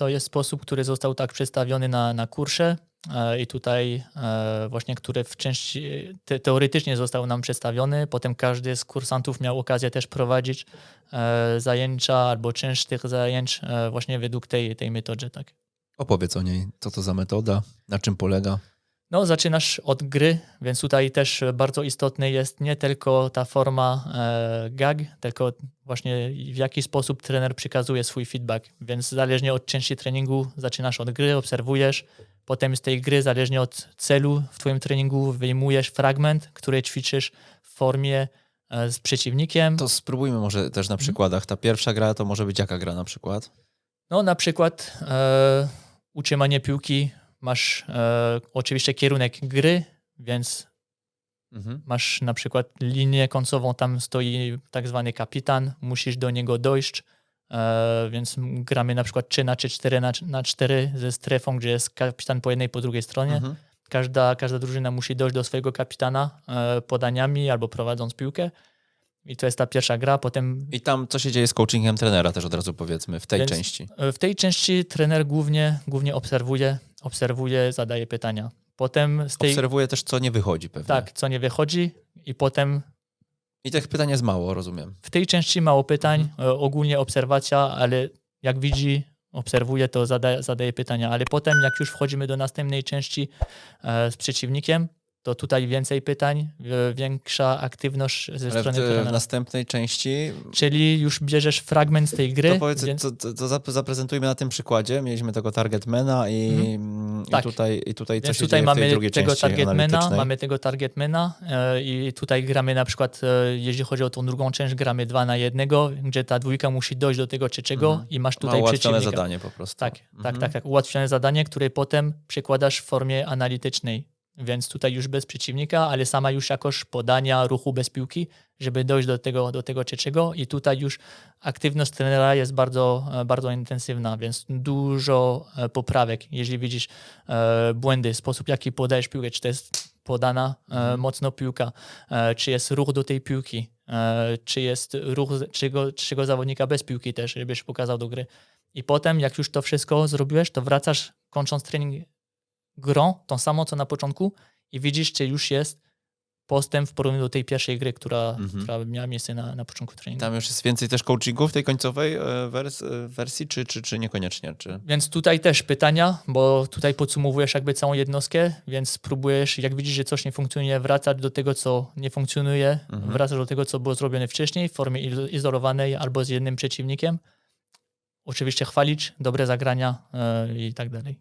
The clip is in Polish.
to jest sposób, który został tak przedstawiony na, na kursie e, i tutaj e, właśnie, który w części te, teoretycznie został nam przedstawiony. Potem każdy z kursantów miał okazję też prowadzić e, zajęcia albo część tych zajęć właśnie według tej, tej metody. Tak. Opowiedz o niej. Co to za metoda? Na czym polega? No, zaczynasz od gry, więc tutaj też bardzo istotne jest nie tylko ta forma e, gag, tylko właśnie w jaki sposób trener przekazuje swój feedback. Więc zależnie od części treningu zaczynasz od gry, obserwujesz, potem z tej gry, zależnie od celu w twoim treningu, wyjmujesz fragment, który ćwiczysz w formie e, z przeciwnikiem. To spróbujmy może też na przykładach. Ta pierwsza gra to może być jaka gra na przykład? No, na przykład e, utrzymanie piłki, masz e, oczywiście kierunek gry, więc Mhm. masz na przykład linię końcową, tam stoi tak zwany kapitan, musisz do niego dojść, e, więc gramy na przykład 3 na 3, 4 na, na 4 ze strefą, gdzie jest kapitan po jednej, po drugiej stronie. Mhm. Każda, każda drużyna musi dojść do swojego kapitana e, podaniami albo prowadząc piłkę. I to jest ta pierwsza gra. Potem I tam co się dzieje z coachingiem trenera też od razu powiedzmy w tej Więc- części. W tej części trener głównie, głównie obserwuje, obserwuje, zadaje pytania. Potem z tej, Obserwuję też co nie wychodzi pewnie. tak, co nie wychodzi i potem I tych pytań jest mało, rozumiem. w tej części mało pytań, e, ogólnie obserwacja, ale jak widzi, obserwuje, to zada, zadaje pytania. Ale potem, jak już wchodzimy do następnej części e, z przeciwnikiem, to tutaj więcej pytań, e, większa aktywność ze w, strony w trenera. następnej części Czyli już bierzesz fragment z tej gry. to powiedz, więc- to, to, to zap- zaprezentujmy na tym przykładzie. Mieliśmy tego targetmana i, mm, i Tak. tutaj, i tutaj co Więc się tutaj w mamy tego targetmana, mamy tego targetmana e, i tutaj gramy na przykład, e, jeśli chodzi o tą drugą część, gramy dwa na jednego, gdzie ta dwójka musi dojść do tego trzeciego Mhm. i masz Ma tutaj ułatwione przeciwnika. zadanie po prostu. Tak, Mhm. tak, tak, tak. Ułatwione zadanie, które potem przekładasz w formie analitycznej. Więc tutaj już bez przeciwnika, ale sama już jakoś podania ruchu bez piłki, żeby dojść do tego, do tego trzeciego. I tutaj już aktywność trenera jest bardzo, e, bardzo intensywna, więc dużo e, poprawek. Jeżeli widzisz e, błędy, sposób jaki podajesz piłkę, czy to jest podana e, mocno piłka, e, czy jest ruch do tej piłki, e, czy jest ruch czego, czego zawodnika bez piłki też, żebyś pokazał do gry. I potem, jak już to wszystko zrobiłeś, to wracasz, kończąc trening grą, tą samą co na początku i widzisz, czy już jest postęp w porównaniu do tej pierwszej gry, która, Mhm. która miała miejsce na, na początku treningu. Tam już jest więcej też coachingu w tej końcowej e, wers e, wersji, czy, czy, czy niekoniecznie? Czy... Więc tutaj też pytania, bo tutaj podsumowujesz jakby całą jednostkę, więc próbujesz, jak widzisz, że coś nie funkcjonuje, wracać do tego, co nie funkcjonuje, Mhm. wracasz do tego, co było zrobione wcześniej w formie izo- izolowanej albo z jednym przeciwnikiem. Oczywiście chwalić dobre zagrania e, i tak dalej.